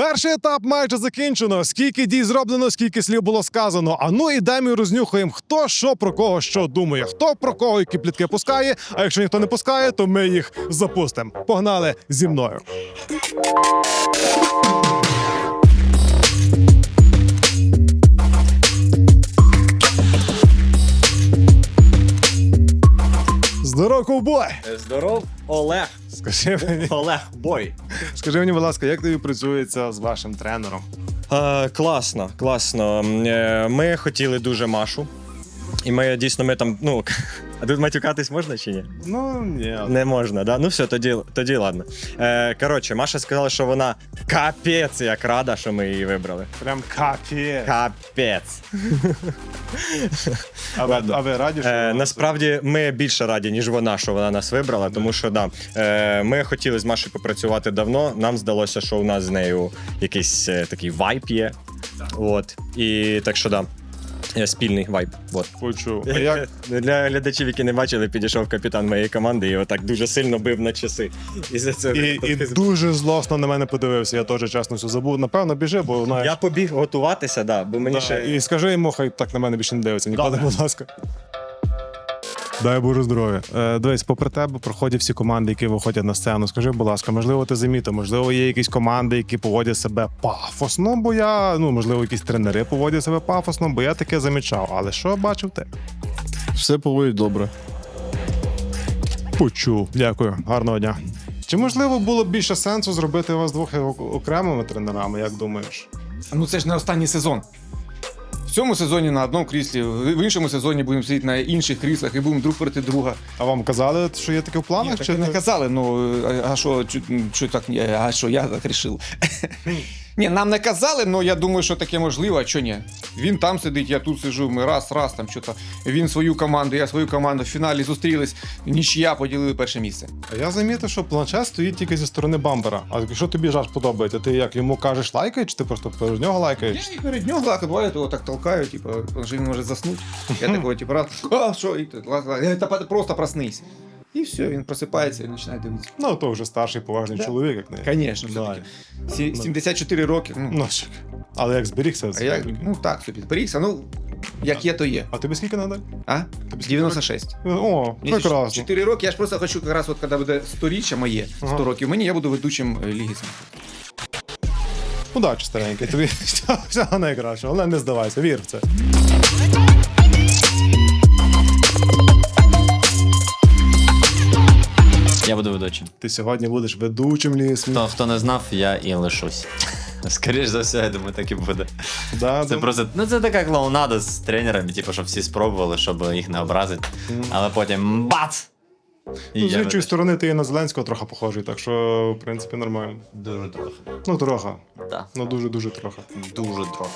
Перший етап майже закінчено. Скільки дій зроблено, скільки слів було сказано. А ну і дамі рознюхаємо, хто що про кого що думає, хто про кого які плітки пускає. А якщо ніхто не пускає, то ми їх запустимо. Погнали зі мною. Здоров, ковбой! Здоров, Олег. Скажи мені, Олег Бой. скажи мені, будь ласка, як тобі працюється з вашим тренером? Е, класно, класно. Е, Ми хотіли дуже Машу. І ми дійсно ми там, ну. А тут матюкатись можна чи ні? Ну ні, Не можна, да? Ну все, тоді, тоді ладно. Е, коротше, Маша сказала, що вона капець як рада, що ми її вибрали. прям капі. Капець. А ви, а ви раді, що Е, вона- насправді ми більше раді, ніж вона, що вона нас вибрала, тому що да, е, ми хотіли з Машею попрацювати давно. Нам здалося, що у нас з нею якийсь е, такий вайб є. От. І так що да. Е, Спільний вайб. От. почув. А як Для глядачів, які не бачили, підійшов капітан моєї команди і отак дуже сильно бив на часи. І за це і, і дуже злосно на мене подивився. Я теж чесно все забув. Напевно, біжи, бо знаєш. Я побіг готуватися, да, бо мені Да, ще. І скажи йому, хай так на мене більше не дивиться. Ніколи, будь ласка. Дай Боже здоров'я. Е, дивись, попри тебе проходять всі команди, які виходять на сцену. Скажи, будь ласка, можливо, ти замітив, можливо, є якісь команди, які поводять себе пафосно, бо я, ну, можливо, якісь тренери поводять себе пафосно, бо я таке замічав. Але що бачив ти? Все поводить добре. Почув. Дякую, гарного дня. Чи можливо було б більше сенсу зробити вас двох ок- окремими тренерами, як думаєш? Ну це ж не останній сезон. В цьому сезоні на одному кріслі, в іншому сезоні будемо сидіти на інших кріслах і будемо друг проти друга. А вам казали, що є таке в планах? Так чи не казали, ну а- що, чу- чу так, ні, а що я так рішив? Ні, нам не казали, але я думаю, що таке можливо, а що ні? Він там сидить, я тут сиджу, ми раз, раз там що-то. Він свою команду, я свою команду. В фіналі зустрілись, нічия поділили перше місце. А я замітив, що планшет стоїть тільки зі сторони бампера. А якщо тобі жаж подобається, ти як йому кажеш лайкай, чи ти просто перед нього лайкаєш? Я і перед нього так, буває, того так толкаю, типу, що він може заснути. Я такого, типу, раз, а що, і та просто проснись. І все, він просипається і починає дивитися. Ну, то вже старший поважний Да. чоловік, як не. Звісно, Да. все-таки. Сі- 74 роки. Ну, Ну, чек. Але як зберігся, а це. я, ну так, собі зберігся. Ну, як є, то є. А тобі скільки надо? А? скільки 96. О, Мені прекрасно. 4 роки, я ж просто хочу, якраз от коли буде 100-річчя моє, 100 Ага. років мені, я буду ведучим е, Ліги Сміху. Удачі, старенький. Тобі всього- всього найкращого, але не здавайся, вір в це. Ведучим. Ти сьогодні будеш ведучим лісом. Хто, хто не знав, я і лишусь. Скоріше за все, я думаю, так і буде. Да, Це дум- просто ну це така клоунада з тренерами, типу, щоб всі спробували, щоб їх не образити. Але потім бац! І Ну, з іншої сторони, ти і на Зеленського трохи похожий, так що, в принципі, нормально. Дуже трохи. Ну, трохи. Да. Ну, дуже-дуже трохи. Дуже трохи.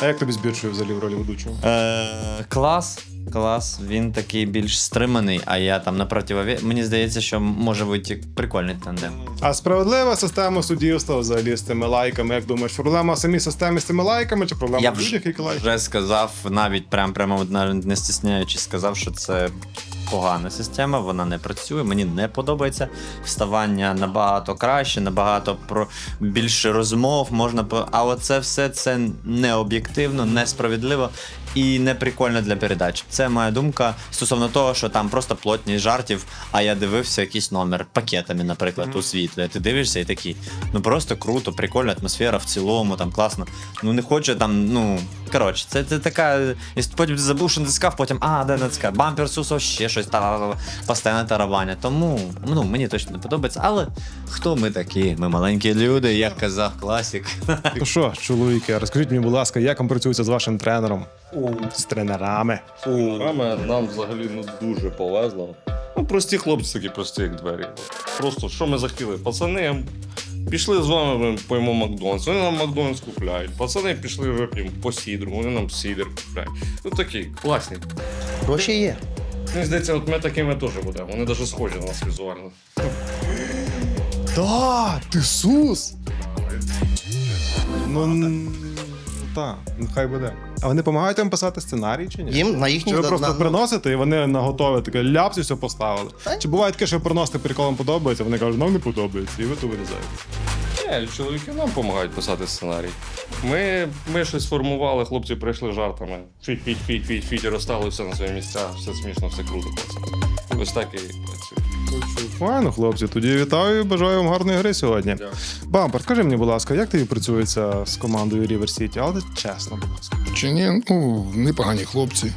А як тобі збірчує взагалі в ролі ведучого? Е, клас. Клас, він такий більш стриманий, а я там на противові. Мені здається, що може бути прикольний тандем. А справедлива система суддівства взагалі з цими лайками. Як думаєш, проблема в самій системі з цими лайками, чи проблема Я в людях, які лайки? вже сказав, навіть прям прямо навіть не стісняючись, сказав, що це погана система, вона не працює. Мені не подобається. Вставання набагато краще, набагато про більше розмов можна по. А оце все це не об'єктивно, несправедливо і не прикольно для передач. Це моя думка стосовно того, що там просто плотність жартів, а я дивився якийсь номер пакетами, наприклад, у світлі. Ти дивишся і такий, ну просто круто, прикольна атмосфера в цілому, там класно. Ну не хочу там, ну коротше, це, це така. І потім ти забув, що натискав, потім, а, де натискав, бампер сусов, ще щось та постійне тарабання. Тому ну, мені точно не подобається. Але хто ми такі? Ми маленькі люди, як казав класік. Ну що, чоловіки, розкажіть мені, будь ласка, як вам працюється з вашим тренером? З тренерами. Раме нам взагалі ну дуже повезло. Ну, прості хлопці такі прості, як двері. Просто що ми захотіли? Пацани, пішли з вами ми поїмо Макдональдс. Вони нам Макдональдс купляють. Пацани пішли вип'ємо по сідру, вони нам сідр купляють. Ну такі, класні. Гроші є. Мені здається, от ми такими теж будемо. Вони навіть схожі на нас візуально. Да, ти сус! Ну, так, нехай буде. А вони допомагають вам писати сценарій чи ні? Їм на їхній Чи ви на- просто на- приносите і вони на готове таке ляпсі все поставили? Та- Чи буває таке, що ви приносите прикол подобається, вони кажуть, нам не подобається, і ви то вирізаєте. Ні, чоловіки нам допомагають писати сценарій. Ми, ми щось формували, хлопці прийшли жартами. Фіть, фіть, фіть, фіть, фіть, розставили все на свої місця, все смішно, все круто. Ось так і працює. Файно, хлопці. Тоді вітаю і бажаю вам гарної гри сьогодні. Бампер, скажи мені, будь ласка, як тобі працюється з командою River City? Але чесно, будь ласка. Чи ні? Ну, непогані хлопці.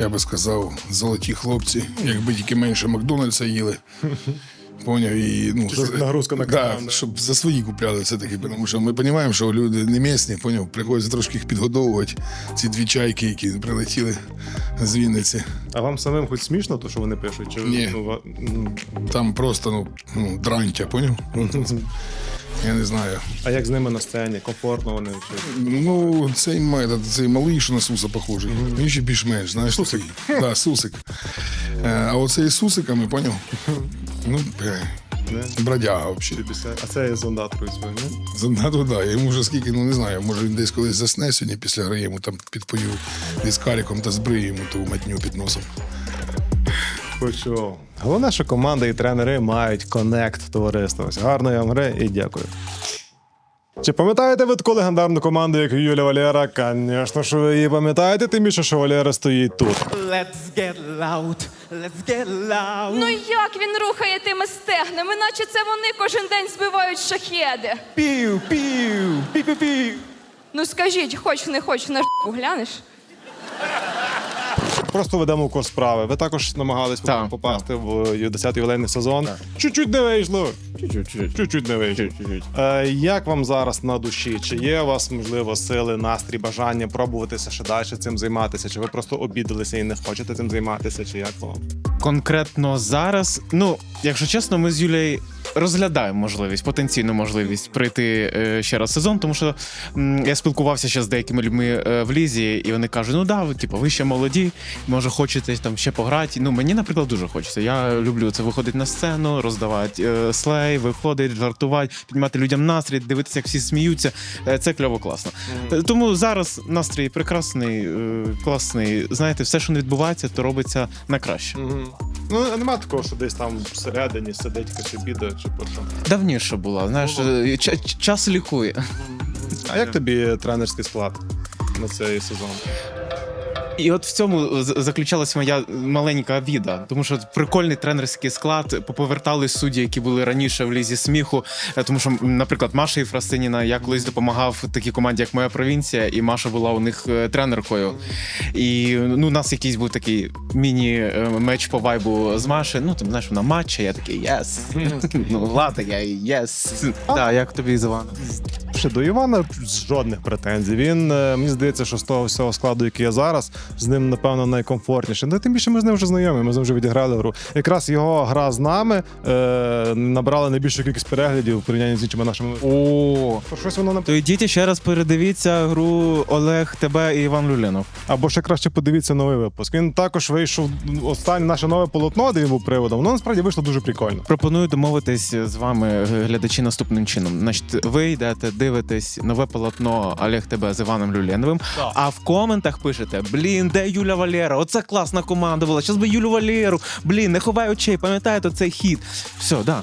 Я би сказав, золоті хлопці. Якби тільки менше Макдональдса їли. Поняв і ну Чуть-чуть нагрузка на да, карман, да. щоб за свої купляли все таки, тому що ми розуміємо, що люди не місні, поняв, приходиться трошки їх підгодовувати. Ці дві чайки, які прилетіли з Вінниці. А вам самим хоч смішно, то що вони пишуть? Чи Ні. ну, ну, Там просто ну, ну дрантя, поняв? Я не знаю. а як з ними на сцені? Комфортно вони чи Ну, цей, ма- цей малий, що на Суса похожий. Він ще більш-менш, знаєш. Сусик. Да, Сусик. Е, А оцей з Сусиками, поняв? Ну, е, не? бродяга взагалі. А це я зондаторую свою, не? так. да. Йому вже скільки, ну не знаю, може він десь колись засне сьогодні після гри, йому там підпою із каріком та збрию йому ту матню під носом. Почув. Головне, що команда і тренери мають конект товариства. Ось Гарної вам гри і дякую. Чи пам'ятаєте ви таку легендарну команду, як Юля Валєра? Звісно, що ви її пам'ятаєте, тим більше, що Валєра стоїть тут. Let's get loud, let's get loud. Ну як він рухає тими стегнами, наче це вони кожен день збивають шахеди. Пів, пів, пів, пів. Ну скажіть, хоч не хоч на ж**у глянеш. Просто ведемо курс справи. Ви також намагались Так, попасти в 10-й ювілейний сезон. Чуть-чуть не вийшло. Чуть-чуть не вийшло. Е, як вам зараз на душі? Чи є у вас, можливо, сили, настрій, бажання пробуватися ще далі цим займатися? Чи ви просто обідалися і не хочете цим займатися? Чи як вам? Конкретно зараз, ну, якщо чесно, ми з Юлією розглядаємо можливість, потенційну можливість пройти е, ще раз сезон, тому що м, я спілкувався ще з деякими людьми е, в лізі, і вони кажуть: ну да, ви типу, ви ще молоді, може хочете там ще пограти. Ну мені, наприклад, дуже хочеться. Я люблю це виходити на сцену, роздавати е, слей, виходити, жартувати, піднімати людям настрій, дивитися, як всі сміються. Е, це кльово класно. Е, Тому зараз настрій прекрасний, е, класний. Знаєте, все, що не відбувається, то робиться на краще. Ну, нема такого, що десь там всередині сидить якась обіда чи про що. Давніше була, знаєш, е, ч- ч- час лікує. А як тобі тренерський склад на цей сезон? І от в цьому з- заключалась моя маленька віда, тому що прикольний тренерський склад поповертали судді, які були раніше в лізі сміху. Е, Тому що, наприклад, Маша Єфросиніна, я колись допомагав такій команді, як моя провінція, і Маша була у них е, тренеркою. І ну, у нас якийсь був такий міні-меч по вайбу з Машею. Ну, там знаєш, вона матча, я такий єс. Ну, Влада, я єс. Так, як тобі Івана? Ще до Івана жодних претензій. Він е, мені здається, що з того всього складу, який є зараз, з ним напевно найкомфортніше. Ну тим більше ми з ним вже знайомі. Ми з ним вже відіграли гру. Якраз його гра з нами е, набрала найбільшу кількість переглядів в порівнянні з іншими нашими. О, То щось воно нам то йдіть ще раз передивіться гру Олег, тебе і Іван Люленов. або ще краще подивіться новий випуск. Він також вийшов останнє наше нове полотно, де він був приводом. Воно насправді вийшло дуже прикольно. Пропоную домовитись з вами, глядачі, наступним чином. Значить, ви йдете, дивитесь нове полотно Олег тебе з Іваном Люленовим. А в коментах пишете: Блін, де Юля Валєра? Оце класна команда була. Щас би Юлю Валєру. Блін, не ховай очей, пам'ятаєте цей хід. Все, да.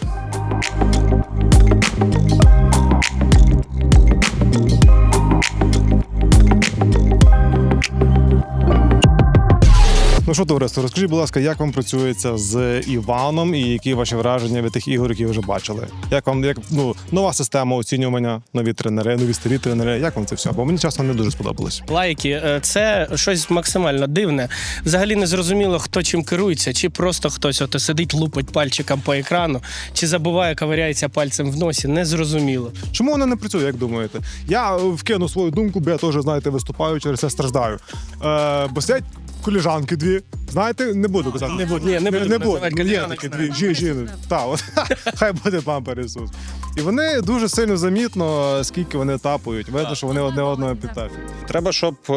Ну що, товариство, розкажіть, будь ласка, як вам працюється з Іваном і які ваші враження від тих ігор, які ви вже бачили? Як вам як ну нова система оцінювання, нові тренери, нові старі тренери? Як вам це все? Бо мені чесно не дуже сподобалось. лайки. Е, Це щось максимально дивне. Взагалі не зрозуміло, хто чим керується, чи просто хтось ото сидить, лупить пальчиком по екрану, чи забуває, ковиряється пальцем в носі. Не зрозуміло. Чому воно не працює, як думаєте? Я е, вкину свою думку, бо я теж, знаєте, виступаю через це страждаю. Е, бо сидять коліжанки дві. Знаєте, не буду казати. Не буду, ні, не буду не буду. Є такі дві жі, жі, та, от, хай буде пампер Ісус. І вони дуже сильно замітно, скільки вони тапують. Видно, що вони одне одного підтафують. Треба, щоб, е,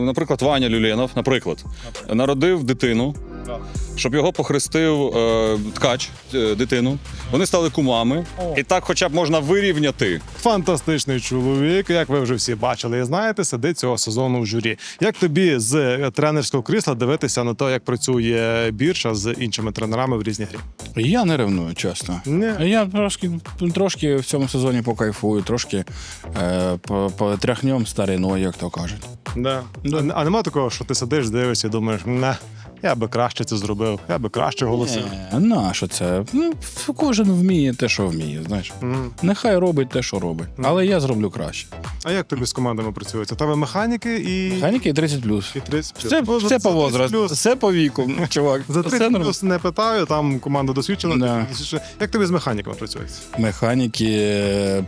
наприклад, Ваня Люленов, наприклад, народив дитину. Щоб його похрестив е, ткач, е, дитину. Вони стали кумами. І так хоча б можна вирівняти. Фантастичний чоловік, як ви вже всі бачили і знаєте, сидить цього сезону в журі. Як тобі з е, тренерського крісла дивитися на те, як працює бірша з іншими тренерами в різній грі? Я не ревную, чесно. Ні. Я трошки, трошки в цьому сезоні покайфую, трошки е, по- потряхнем стариною, як то кажуть. Да. А, а нема такого, що ти сидиш, дивишся і думаєш, не, я би краще це зробив, я би краще голосив. Е, на що це? Ну, кожен вміє те, що вміє, знаєш. Мгм. Нехай робить те, що робить. Але я зроблю краще. А як тобі з командами працюється? У тебе механіки і. Механіки 30 і 30 плюс. Це, Ну, за- це за по 30 возрасту, плюс. це по віку, чувак. За Це 30 норм- плюс не питаю, там команда досвідчена. Да. Як тобі з механіками працюється? Механіки, е,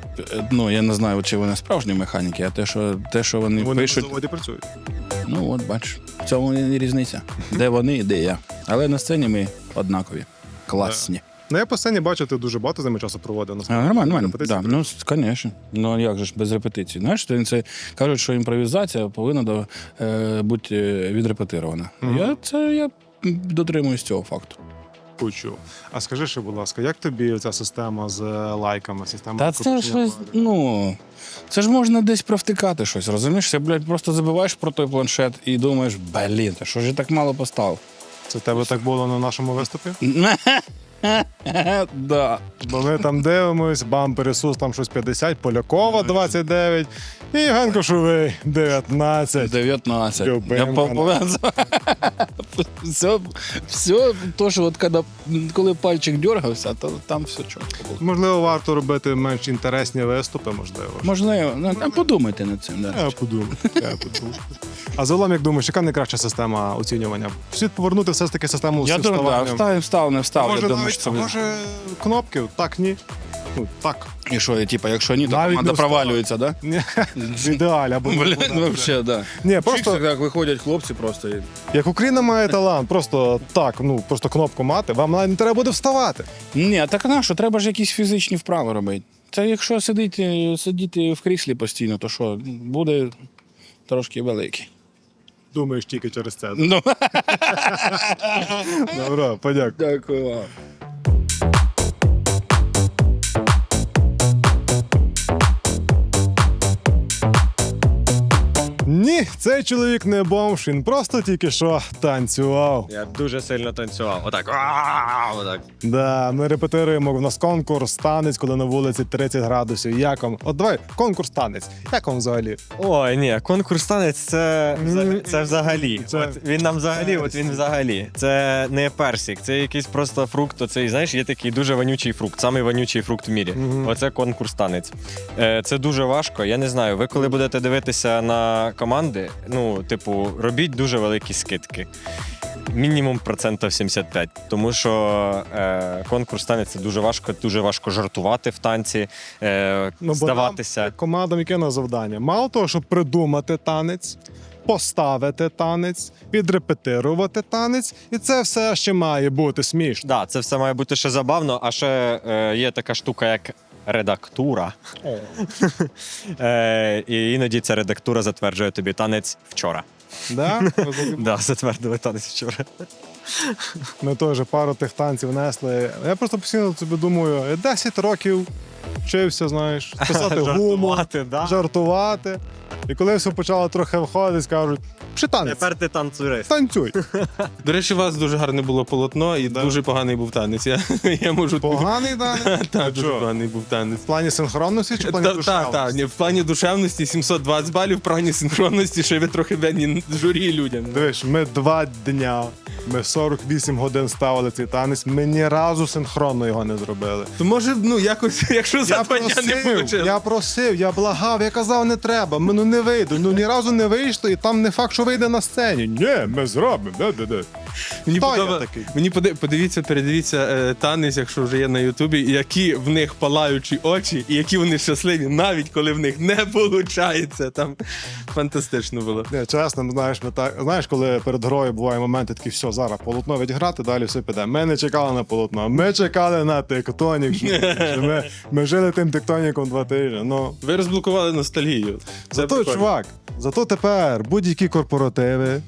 ну я не знаю, чи вони справжні механіки, а те, що, те, що вони, Вони пишуть. на заводі працюють. Ну от бач, в цьому і різниця. Де вони і де я. Але на сцені ми однакові. Класні. Ну, я по сцені бачу, ти дуже багато з ними часу проводив. А, насправді. нормально, нормально. Репетиції Да, ну, звісно. Ну як же ж без репетицій? Знаєш, то це кажуть, що імпровізація повинна до, е, бути е, відрепетирована. Я це я дотримуюсь цього факту. Почув. А скажи ще, будь ласка, як тобі ця система з е, лайками? Система Та це кручення щось, ну. Це ж можна десь провтикати щось, розумієш? Ти, блядь, просто забиваєш про той планшет і думаєш, блін, та що ж я так мало поставив? Це в тебе так було на нашому виступі? да. Бо ми там дивимось, бампер Ісус там щось 50, Полякова 29 і Євген Кошовий 19. 19. Любимка Я по- наша. Все, все, то, що от коли, коли пальчик дергався, то там все чітко було. Можливо, варто робити менш інтересні виступи, можливо. Можливо, ну, а подумайте над цим. Да. Я подумаю. Я подумаю. А загалом, як думаєш, яка найкраща система оцінювання? Слід повернути все ж таки систему Я думаю, да, встав, встав, не встав. може, я думаю, навіть, що це може кнопки? Так, ні. Ну, так. І що, і, типа, якщо ні, то Навіть команда не провалюється, да? Ні, В ідеалі. Або Блін, взагалі, да. Ні, просто так виходять хлопці просто. і- як Україна має талант, просто так, ну просто кнопку мати, вам навіть не треба буде вставати. Ні, так на що, треба ж якісь фізичні вправи робити. Це якщо сидіти, сидіти в кріслі постійно, то що, буде трошки великий. Думаєш тільки через це. Ну, Добре, подякую. дякую вам. Ні, цей чоловік не бомж, він просто тільки що танцював. Я дуже сильно танцював. Отак. «Ааа!» Отак. Да, ми репетируємо. У нас конкурс танець, коли на вулиці 30 градусів. Як вам? От давай, конкурс танець. Як вам взагалі? Ой, ні, конкурс танець це, це взагалі. Це- От він нам взагалі, от він взагалі. Це не персик, це якийсь просто фрукт. Оцей, знаєш, є такий дуже вонючий фрукт, самий вонючий фрукт в мірі. Мгм. Оце конкурс танець. Е, Це дуже важко. Я не знаю. Ви коли будете дивитися на команди, ну, типу, робіть дуже великі скидки. Мінімум процентів 75. Тому що е, конкурс танець дуже важко, дуже важко жартувати в танці, е, Ну, бо здаватися. нам, командам яке на завдання? Мало того, щоб придумати танець, поставити танець, відрепетирувати танець, і це все ще має бути смішно. Да, це все має бути ще забавно, а ще е, є така штука, як редактура. е, і іноді ця редактура затверджує тобі танець вчора. Да? Да, затвердили танець вчора. Ми теж пару тих танців несли. Я просто постійно собі думаю, 10 років вчився, знаєш, писати гумор, Жартувати, да? жартувати. І коли все почало трохи входити, скажуть, чи танець? Тепер ти танцюрист. Танцюй. До речі, у вас дуже гарне було полотно і дуже поганий був танець. Я, я можу Поганий танець? Так, дуже чого? поганий був танець. В плані синхронності чи в плані Так, душевності? так, ні, в плані душевності 720 балів, в плані синхронності ще ви трохи бедні журі людям. Дивиш, ми два дня, ми 48 годин ставили цей танець, ми ні разу синхронно його не зробили. То може, ну якось, якщо за два дня не вийшло. я просив, я благав, я казав, не треба, ми ну не вийду. Ну ні разу не вийшло, і там не факт, що вийде на сцені. Ні, ми зробимо. де-де-де. Мені, Хто я такий? Мені поди- подивіться, передивіться е, танець, якщо вже є на Ютубі, які в них палаючі очі, і які вони щасливі, навіть коли в них не виходить. Там фантастично було. Ні, чесно, знаєш, ми так знаєш, коли перед грою буває моменти такі, все, зараз полотно відграти, далі все піде. Ми не чекали на полотно, ми чекали на тектонік. що Ми, ми жили тим тектоніком два тижні. Ну Ви розблокували ностальгію. Це зато, прикольно. чувак, Зато тепер будь-які корпоративи,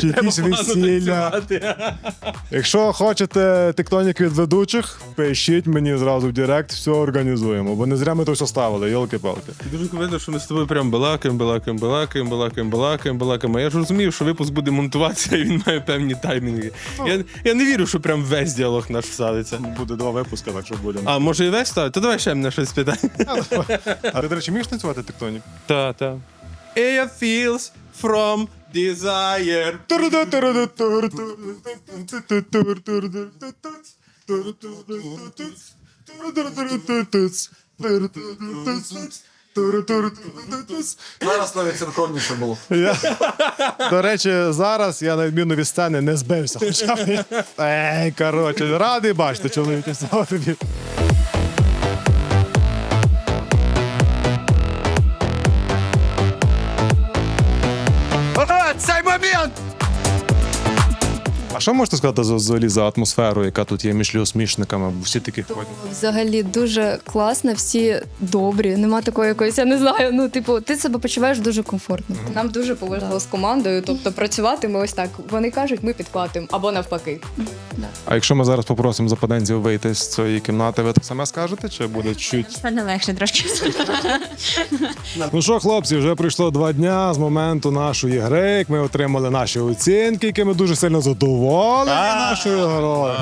чи якісь весілля. Якщо хочете тектонік від ведучих, пишіть мені зразу в Директ, все організуємо. Бо не зря ми то все ставили, йолки-палки. Дуже видно, що ми з тобою прям балакаємо, балакаємо, балакаємо, балакаємо, балакаємо, балакаємо. А Я ж розумів, що випуск буде монтуватися, і він має певні таймінги. Я, я не вірю, що прям весь діалог наш всадиться. Буде два випуски, так що будемо. А може і весь ставить? То давай ще мене щось спитай. А ти, до речі, вмієш танцювати тектонік? Та, та. Air feels from desire. Зараз навіть синхронніше було. Я... До речі, зараз я на відміну від сцени не збився. Хоча б Ей, коротше, радий бачити, чоловіче, слава тобі. Що можете сказати за, взагалі за атмосферу, яка тут є між ліосмішниками? Бо всі такі ходять. Взагалі дуже класно, всі добрі. Нема такої якоїсь, я не знаю. Ну, типу, ти себе почуваєш дуже комфортно. Нам дуже повезло з командою. Тобто працювати ми ось так. Вони кажуть, ми підплатимо або навпаки. А якщо ми зараз попросимо западенців вийти з цієї кімнати, ви так саме скажете, чи буде чуть? Стане легше трошки. Ну що, хлопці, вже пройшло два дня з моменту нашої гри, як ми отримали наші оцінки, які ми дуже сильно задоволені нашою грою.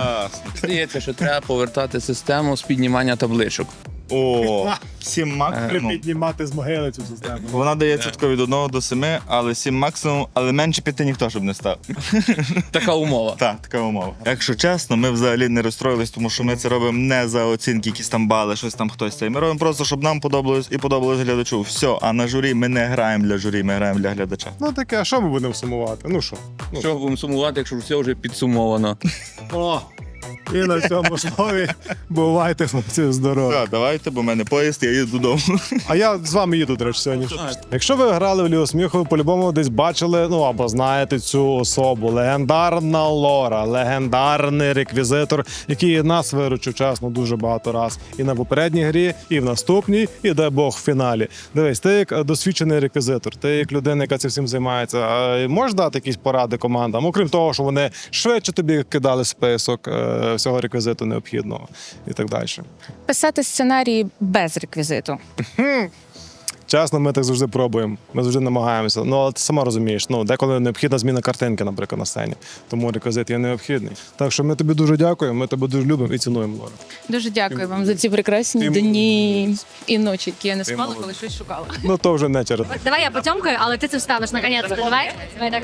Здається, що треба повертати систему з піднімання табличок. О, 7 максимум. Піднімати з могили цю систему. Вона дається тако від 1 до 7, але 7 максимум, але менше п'яти ніхто щоб не став. Така умова. Так, така умова. Якщо чесно, ми взагалі не розстроїлись, тому що ми це робимо не за оцінки, якісь там бали, щось там хтось цей. Ми робимо просто, щоб нам подобалось і подобалось глядачу. Все, а на журі ми не граємо для журі, ми граємо для глядача. Ну таке, а що ми будемо сумувати? Ну що? Ну, Що будемо сумувати, якщо все вже підсумовано? О, і на цьому слові бувайте, хлопці, здорові. Так, давайте, бо в мене поїзд, я їду додому. А я з вами їду, до речі, сьогодні. Якщо ви грали в Лігу сміху, ви по-любому десь бачили, ну або знаєте цю особу. Легендарна Лора, легендарний реквізитор, який нас виручив чесно дуже багато раз. І на попередній грі, і в наступній, і дай Бог в фіналі. Дивись, ти як е, досвідчений реквізитор, ти як людина, яка цим всім займається. Можеш дати якісь поради командам, окрім того, що вони швидше тобі кидали список е, всього реквізиту необхідного і так далі. Писати сценарії без реквізиту. Чесно, ми так завжди пробуємо. Ми завжди намагаємося. Ну, але ти сама розумієш, ну деколи необхідна зміна картинки, наприклад, на сцені. Тому реквізит є необхідний. Так що ми тобі дуже дякуємо, ми тебе дуже любимо і цінуємо, Лора. Дуже дякую вам за ці прекрасні дні і ночі, які я не спала, коли щось шукала. Ну то вже не через. Давай я потьомкаю, але ти це вставиш наконець. Давай. Давай так.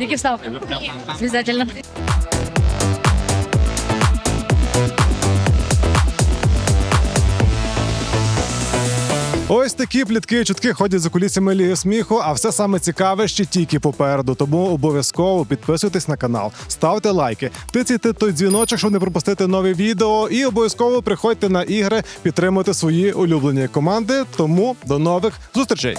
Який встав? Обязательно. Ось такі плітки і чутки ходять за кулісами Ліги сміху, а все саме цікаве ще тільки попереду. Тому обов'язково підписуйтесь на канал, ставте лайки, тицяйте той дзвіночок, щоб не пропустити нові відео, і обов'язково приходьте на ігри, підтримуйте свої улюблені команди. Тому до нових зустрічей.